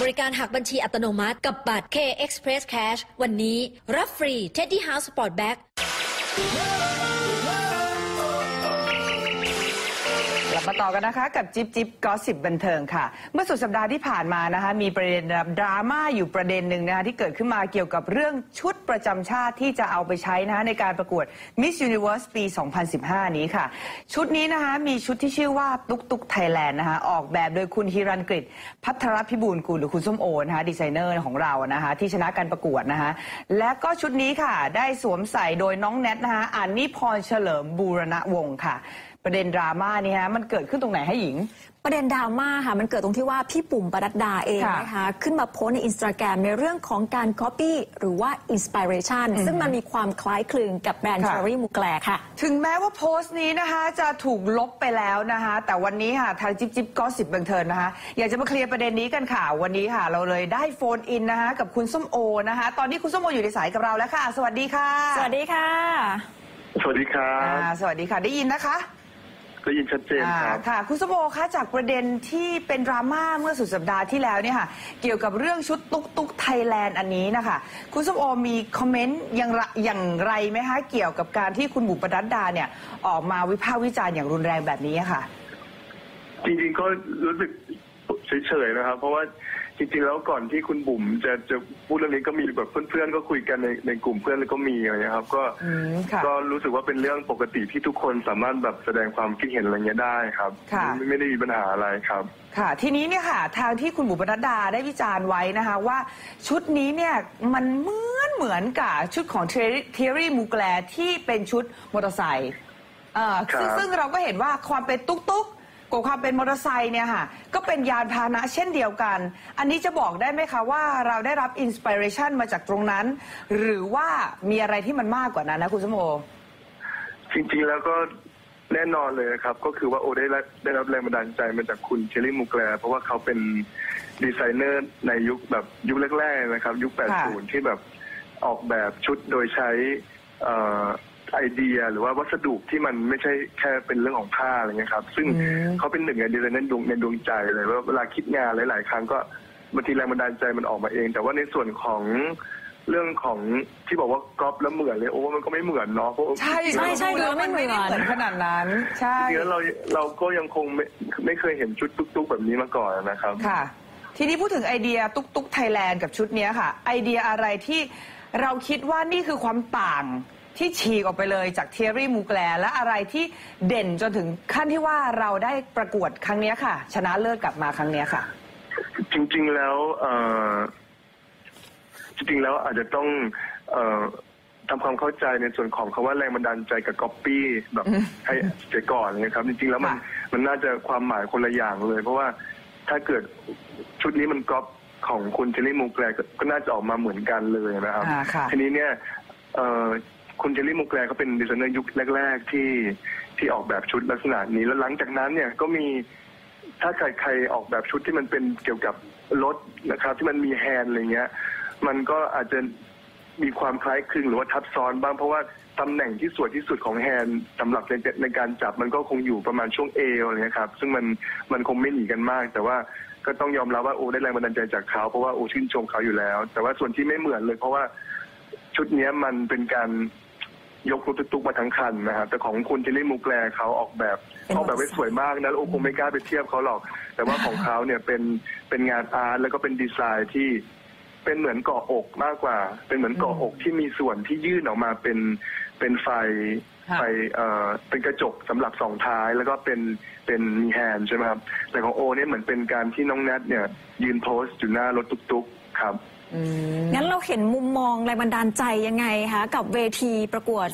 บริการหักบัญชีอัตโนมัติ กับบัตร K Express Cash วันนี้ รับฟรี Teddy House Sport Bag ลับมาต่อกันนะคะ กับจิ๊บจิ๊บกอสิบบันเทิงค่ะ เมื่อสุดสัปดาห์ที่ผ่านมานะคะ มีประเด็นดราม่าอยู่ประเด็นหนึ่งนะคะที่เกิดขึ้นมาเกี่ยวกับเรื่องชุดประจำชาติที่จะเอาไปใช้นะคะในการประกวด Miss Universe ปี 2015 นี้ค่ะ ชุดนี้นะคะมีชุดที่ชื่อว่าตุ๊กตุ๊กไทยแลนด์นะคะออกแบบโดยคุณฮิรันกฤษพัทรพิบูลกุลหรือคุณส้มโอนะคะดีไซเนอร์ของเรานะคะที่ชนะการประกวดนะคะและก็ชุดนี้ค่ะได้สวมใส่โดยน้องแนทนะคะอันนี่พรเฉลิมบูรณวงศ์ค่ะ ประเด็นดราม่านี่ฮะมันเกิดขึ้นตรงไหนให้หญิง ประเด็นดราม่าค่ะมันเกิดตรงที่ว่าพี่ปุ่มปรัดดาเองค่ะนะคะขึ้นมาโพสต์ในอินสตาแกรมในเรื่องของการ Copy หรือว่า Inspiration ซึ่งมันมีความคล้ายคลึงกับแบรนด์ค่ะ เชอรี่มูแกลค่ะ ถึงแม้ว่าโพสต์นี้นะคะจะถูกลบไปแล้วนะคะ แต่วันนี้ค่ะทางจิ๊บจิ๊บก็สิบบังเทินนะคะ อยากจะมาเคลียร์ประเด็นนี้กันค่ะ วันนี้ค่ะ เราเลยได้โฟนอินนะคะ กับคุณส้มโอนะคะ ตอนนี้คุณส้มโออยู่ในสายกับเราแล้วค่ะ สวัสดีค่ะสวัสดีค่ะสวัสดีครัอ่าบ สวัสดีค่ะ ได้ยินนะคะ ได้ยินชัดเจนอ่าครับ ค่ะคุณส้มโอคะจากประเด็นที่เป็นดราม่าเมื่อสุดสัปดาห์ที่แล้วเนี่ยค่ะ เกี่ยวกับเรื่องชุดตุ๊กตุ๊กไทยแลนด์อันนี้นะคะ คุณส้มโอมีคอมเมนต์อย่างไรอย่างไรไหมคะเกี่ยวกับการที่คุณบุปนัดดาเนี่ย ออกมาวิพากษ์วิจารณ์อย่างรุนแรงแบบนี้ค่ะ จริงๆก็รู้สึกเฉยๆนะครับ เพราะว่า จริงๆแล้วก่อนที่คุณบุ๋มจะจะพูดเรื่องนี้ก็มีแบบเพื่อนๆก็คุยกันในในกลุ่มเพื่อนแล้วก็มีอะไรเงี้ยครับ ก็อืมค่ะ ก็รู้สึกว่าเป็นเรื่องปกติที่ทุกคนสามารถแบบแสดงความคิดเห็นอะไรเงี้ยได้ครับค่ะ ไม่ไม่ได้มีปัญหาอะไรครับ ค่ะ ทีนี้เนี่ยค่ะ ทางที่คุณบุปนัดดาได้วิจารณ์ไว้นะคะว่าชุดนี้เนี่ยมันเหมือนเหมือนกับชุดของเทอรี่มูแกลที่เป็นชุดมอเตอร์ไซค์เอ่อซึ่งครับ ซึ่งเราก็เห็นว่าความเป็นตุ๊กตุ๊ก กับความเป็นมอเตอร์ไซค์เนี่ยค่ะก็เป็นยานพาหนะเช่นเดียวกัน อันนี้จะบอกได้ไหมคะว่าเราได้รับอินสปิเรชันมาจากตรงนั้น หรือว่ามีอะไรที่มันมากกว่านั้นนะคุณสมโอจริงๆแล้วก็แน่นอนเลยครับ ก็คือว่าโอได้รับได้รับแรงบันดาลใจมาจากคุณเชลลี่มูแกลเพราะว่าเขาเป็นดีไซเนอร์ในยุคแบบยุคแรกๆนะครับ ยุคค่ะ80 ที่แบบออกแบบชุดโดยใช้เอ่อ ไอเดียหรือว่าวัสดุที่มันไม่ใช่แค่เป็นเรื่องของผ้าอะไรเงี้ยครับ ซึ่งอืมเขาเป็นหนึ่งในดีไซเนอร์ดวงในดวงใจเลยว่าเวลาคิดงานหลาย ๆ ครั้งก็บางทีแรงบันดาลใจมันออกมาเอง แต่ว่าในส่วนของเรื่องของที่บอกว่าก๊อปแล้วเหมือนเลยโอ้มันก็ไม่เหมือนเนาะเพราะใช่ใช่ใช่ดูแล้วมันไม่ได้ดูแล้วไม่เหมือนเหมือนขนาดนั้น ใช่จริงๆแล้วเราเราก็ยังคงไม่ไม่เคยเห็นชุดตุ๊กๆแบบนี้มาก่อนนะครับค่ะ ทีนี้พูดถึงไอเดียตุ๊กตุ๊กไทยแลนด์กับชุดเนี้ยค่ะ ไอเดียอะไรที่เราคิดว่านี่คือความต่าง ที่ฉีกออกไปเลยจากเทอรี่มูแกลและอะไรที่เด่นจนถึงขั้นที่ว่าเราได้ประกวดครั้งเนี้ยค่ะ ชนะเลิศกลับมาครั้งเนี้ยค่ะ จริงๆแล้วเอ่อจริงๆแล้วอาจจะต้องเอ่อทำความเข้าใจในส่วนของคาว่าแรงบันดาลใจกับก๊อปปี้แบบให้เสียก่อนนะครับ จริงๆแล้วมันค่ะมันน่าจะความหมายคนละอย่างเลย เพราะว่าถ้าเกิดชุดนี้มันก๊อปของคุณเชลลี่มูแกลก็ก็น่าจะออกมาเหมือนกันเลยนะครับอ่าค่ะทีนี้เนี่ยเอ่อ คุณเจลลี่มูแกลเขาเป็นดีไซเนอร์ยุคแรก ๆ ที่ที่ออกแบบชุดลักษณะนี้แล้วหลังจากนั้นเนี่ยก็มีถ้าใครใครออกแบบชุดที่มันเป็นเกี่ยวกับรถนะครับ ที่มันมีแฮนด์อะไรเงี้ย มันก็อาจจะมีความคล้ายคลึงหรือว่าทับซ้อนบ้างเพราะว่าตำแหน่งที่สวยที่สุดของแฮนด์สำหรับในในการจับมันก็คงอยู่ประมาณช่วงเอวอะไรเงี้ยครับ ซึ่งมันมันคงไม่หนีกันมาก แต่ว่าก็ต้องยอมรับว่าโอได้แรงบันดาลใจจากเขาเพราะว่าโอชื่นชมเขาอยู่แล้ว แต่ว่าส่วนที่ไม่เหมือนเลย เพราะว่าชุดนี้มันเป็นการ ยกรถตุ๊กๆมาทั้งคันนะครับแต่ของคุณเจลลี่มูแกลเขาออกแบบเป็นออกแบบไว้สวยมากนะแล้วโอ้คงไม่กล้าไปเทียบเขาหรอก แต่ว่าของเขาเนี่ยเป็นเป็นงานอาร์ตแล้วก็เป็นดีไซน์ที่เป็นเหมือนเกาะอกมากกว่า เป็นเหมือนเกาะอกที่มีส่วนที่ยื่นออกมาเป็นเป็นไฟค่ะ ไฟเอ่อเป็นกระจกสำหรับสองท้ายแล้วก็เป็นเป็นมีแฮนด์ใช่ไหมครับแต่ของโอเนี่ยเหมือนเป็นการที่น้องแนทเนี่ยยืนโพสต์อยู่หน้ารถตุ๊กๆครับ อืมงั้นเราเห็นมุมมองแรงบันดาลใจยังไงคะกับเวทีประกวด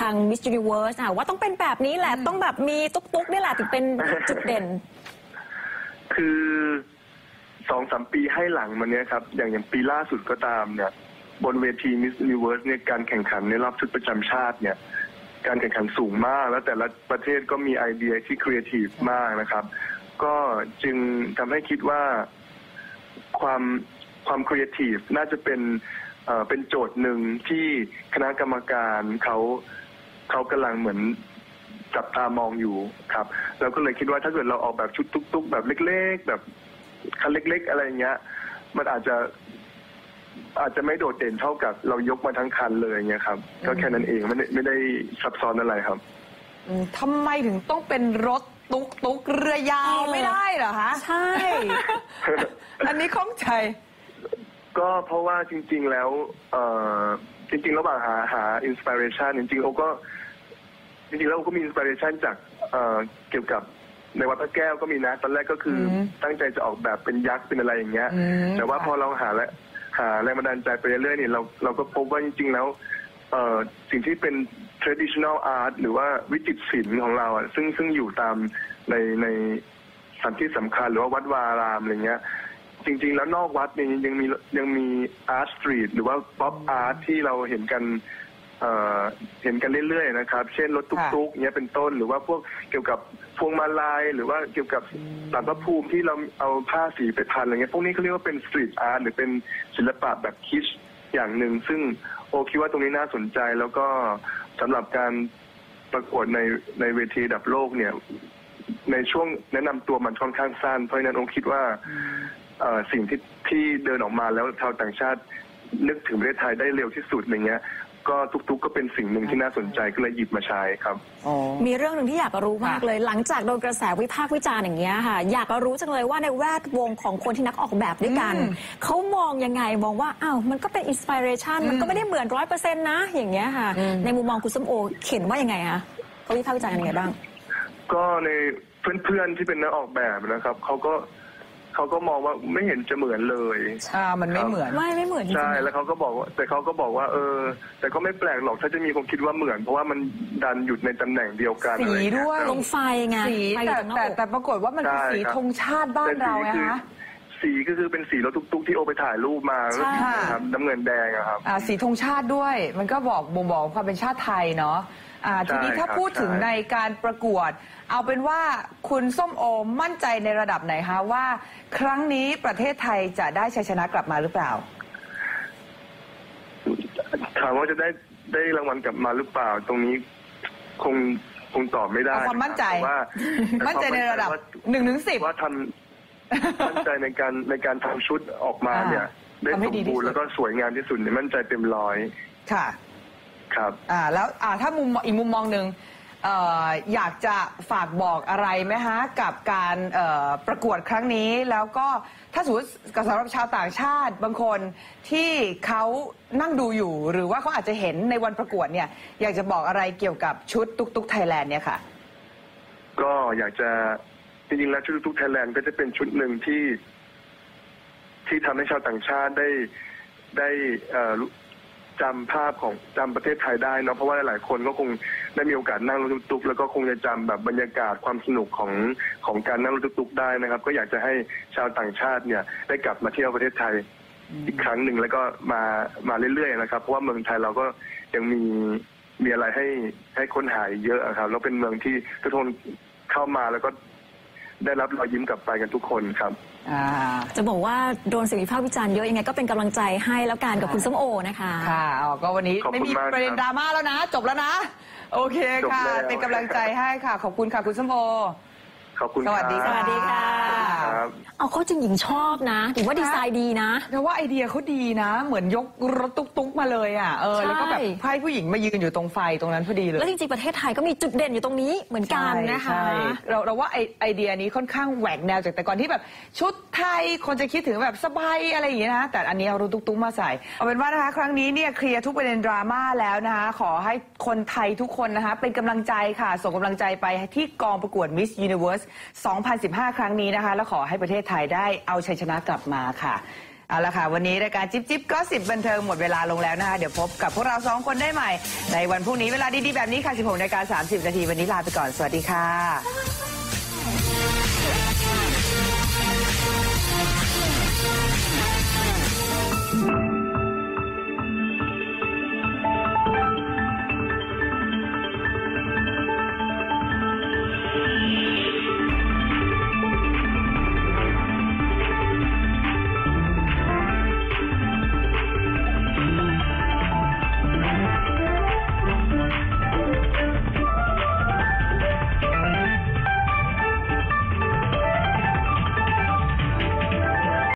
ทาง Miss Universe อะว่าต้องเป็นแบบนี้แหละ ต้องแบบมีตุ๊กตุ๊กนี่แหละถึงเป็นจุดเด่น คือสองสามปีให้หลังมาเนี้ยครับ อย่างอย่างปีล่าสุดก็ตามเนี่ย บนเวที Miss Universe เนี่ยการแข่งขันในรอบชุดประจำชาติเนี่ย การแข่งขันสูงมาก แล้วแต่ละประเทศก็มีไอเดียที่ครีเอทีฟมากนะครับ ก็จึงทำให้คิดว่าความความครีเอทีฟน่าจะเป็นเอ่อเป็นโจทย์หนึ่งที่คณะกรรมการเขาเขากำลังเหมือนจับตามองอยู่ครับแล้วก็เลยคิดว่าถ้าเกิดเราออกแบบชุดตุ๊กๆ แบบเล็ก ๆ แบบคันเล็ก ๆ อะไรเงี้ย มันอาจจะ อาจจะไม่โดดเด่นเท่ากับเรายกมาทั้งคันเลยเงี้ยครับก็แค่นั้นเองไม่ได้ไม่ได้ซับซ้อนอะไรครับอืมทำไมถึงต้องเป็นรถตุกตุกเรือยาวเออ ไม่ได้เหรอคะ ใช่ อันนี้ข้องใจ ก็เพราะว่าจริง ๆ แล้ว เอ่อจริง ๆ ระหว่างหาหาอินสปิเรชันจริงๆโอก็จริงๆแล้วโอก็มีอินสปิเรชันจากเอ่อเกี่ยวกับในวัดพระแก้วก็มีนะ ตอนแรกก็คืออมตั้งใจจะออกแบบเป็นยักษ์เป็นอะไรอย่างเงี้ย อืมแต่ว่าค่ะพอเราหาและ หาแรงบันดาลใจไปเรื่อยๆเนี่ยเราเราก็พบว่าจริงๆแล้วเอ่อสิ่งที่เป็น traditional art หรือว่าวิจิตรศิลป์ของเราอะซึ่งซึ่งอยู่ตามในในสถานที่สำคัญหรือว่าวัดวาอารามอะไรเงี้ย จริงๆ แล้วนอกวัดเนี่ยยังมียังมีอาร์ตสตรีทหรือว่าป๊อปอาร์ตที่เราเห็นกัน เอ่อเห็นกันเรื่อยๆนะครับ เช่นรถตุ๊กๆเนี้ยเป็นต้น หรือว่าพวกเกี่ยวกับพวงมาลัยหรือว่าเกี่ยวกับสารพระภูมิที่เราเอาผ้าสีไปพันอะไรเงี้ยพวกนี้เขาเรียกว่าเป็นสตรีทอาร์ตหรือเป็นศิลปะแบบคิชอย่างหนึ่ง ซึ่งโอคิดว่าตรงนี้น่าสนใจแล้วก็สำหรับการประกวดในในเวทีระดับโลกเนี่ย ในช่วงแนะนำตัวมันค่อนข้างสั้นเพราะฉะนั้นองค์คิดว่าเอ่อสิ่งที่ที่เดินออกมาแล้วชาวต่างชาตินึกถึงประเทศไทยได้เร็วที่สุดอะไรเงี้ย ก็ทุกๆ ก็เป็นสิ่งหนึ่งที่น่าสนใจก็เลยหยิบมาใช้ครับอ๋อมีเรื่องหนึ่งที่อยากรู้มากเลย หลังจากโดนกระแสวิพากษ์วิจารณ์อย่างเงี้ยค่ะ อยากรู้จังเลยว่าในแวดวงของคนที่นักออกแบบด้วยกันอืมเขามองยังไงมองว่าอ้าวมันก็เป็นอินสปิเรชันมันก็ไม่ได้เหมือนร้อยเปอร์เซ็นต์นะ อย่างเงี้ยค่ะ ในมุมมองคุณส้มโอเขียนว่ายังไงคะเขาวิพากษ์วิจารณ์กันยังไงบ้าง ก็ในเพื่อนๆที่เป็นนักออกแบบนะครับเขาก็ เขาก็มองว่าไม่เห็นจะเหมือนเลย อ่ามันไม่เหมือน ไม่ไม่เหมือนจริงใช่ๆแล้วเขาก็บอกว่า แต่เขาก็บอกว่า เออ แต่ก็ไม่แปลกหรอกถ้าจะมีคนคิดว่าเหมือน เพราะว่ามันดันอยู่ในตำแหน่งเดียวกันสีอะไรเงี้ด้วยลงไฟไงสีไฟอแต่ยู่ตรงหน้าแต่อก แต่ปรากฏว่ามันคือใช่สีครับธงชาติบ้านเราไงแต่สีคะสีก็คือเป็นสีรถตุ๊กๆที่โอไปถ่ายรูปมาใช่ครับน้ำเงินแดงอะครับ อ่าสีธงชาติด้วย มันก็บอกบ่งบอกความเป็นชาติไทยเนาะ อ่าทีนี้ใช่ถ้าครับพูดถึงใช่ ในการประกวด เอาเป็นว่าคุณส้มโอมั่นใจในระดับไหนคะว่า ครั้งนี้ประเทศไทยจะได้ชัยชนะกลับมาหรือเปล่า ถามว่าจะได้ได้รางวัลกลับมาหรือเปล่า ตรงนี้คงคงตอบไม่ได้เอาความมั่นใจ แต่ว่ามั่นใจในระดับว่าหนึ่งถึงสิบ ว่าทำ มั่นใจในการในการทำชุดออกมาเนี่ย อ่าได้ทำให้สมดีที่บูรสุด ณ์แล้วก็สวยงามที่สุดเนี่ยมั่นใจเต็มร้อย ค่ะ ครับ อ่าแล้วอ่าถ้ามุมมองอีกมุมมองหนึ่งเอ่ออยากจะฝากบอกอะไรไหมฮะกับการเอ่อประกวดครั้งนี้ แล้วก็ถ้าสมมติสำหรับชาวต่างชาติบางคนที่เขานั่งดูอยู่ หรือว่าเขาอาจจะเห็นในวันประกวดเนี่ยอยากจะบอกอะไรเกี่ยวกับชุดตุกตุกไทยแลนด์เนี่ยค่ะ ก็อยากจะจริงๆแล้วชุดทุกไทยแลนด์ก็จะเป็นชุดหนึ่งที่ ที่ทำให้ชาวต่างชาติได้ได้เอ่อรู้ จำภาพของจำประเทศไทยได้เนาะเพราะว่าหลายๆคนก็คงได้มีโอกาสนั่งรถตุ๊กๆแล้วก็คงจะจำแบบบรรยากาศความสนุกของของการนั่งรถตุ๊กๆได้นะครับ ก็อยากจะให้ชาวต่างชาติเนี่ยได้กลับมาเที่ยวประเทศไทย อีกครั้งหนึ่งแล้วก็มามาเรื่อยๆนะครับเพราะว่าเมืองไทยเราก็ยังมีมีอะไรให้ให้ค้นหาอีกเยอะอะครับแล้วเป็นเมืองที่ทุกคนเข้ามาแล้วก็ ได้รับรอยยิ้มกลับไปกันทุกคนครับ อ่า จะบอกว่าโดนเสียงวิพากษ์วิจารณ์เยอะยังไงก็เป็นกำลังใจให้แล้วกันกับคุณส้มโอนะคะ ค่ะอ๋อก็วันนี้ขอบคุณไม่มีมากประเด็นครับดราม่าแล้วนะ จบแล้วนะ โอเคค่ะจบแล้ว เป็นกำลังใจให้ค่ะ ขอบคุณค่ะคุณส้มโอ ขอบคุณสวัสดีคสค่ะวัสดีค่ะ รับเอาเข้าจริงหญิงชอบนะถือว่าดีไซน์ดีนะแต่ว่าไอเดียเขาดีนะ เหมือนยกรถตุ๊กๆมาเลยอะเออใช่แล้วก็แบบให้ผู้หญิงมายืนอยู่ตรงไฟตรงนั้นพอดีเลย แล้วจริงๆประเทศไทยก็มีจุดเด่นอยู่ตรงนี้เหมือนกันนะคะใช่ใช่เราเราว่าไอไอเดียนี้ค่อนข้างแหวกแนวจากแต่ก่อนที่แบบชุดไทยคนจะคิดถึงแบบสบายอะไรอย่างเงี้ยนะแต่อันนี้เอารถตุ๊กๆมาใส่เอาเป็นว่านะคะครั้งนี้เนี่ยเคลียร์ทุกประเด็นดราม่าแล้วนะคะขอให้คนไทยทุกคนนะคะเป็นกำลังใจค่ะส่งกำลังใจไปที่กองประกวด Miss Universe 2015 ครั้งนี้นะคะ แล้วขอให้ประเทศไทยได้เอาชัยชนะกลับมาค่ะเอาละค่ะ วันนี้รายการจิ๊บจิ๊บก็สิบบันเทิงหมดเวลาลงแล้วนะคะ เดี๋ยวพบกับพวกเราสองคนได้ใหม่ ในวันพรุ่งนี้เวลาดีๆแบบนี้ค่ะ 16นาฬิกา30 นาทีวันนี้ลาไปก่อน สวัสดีค่ะ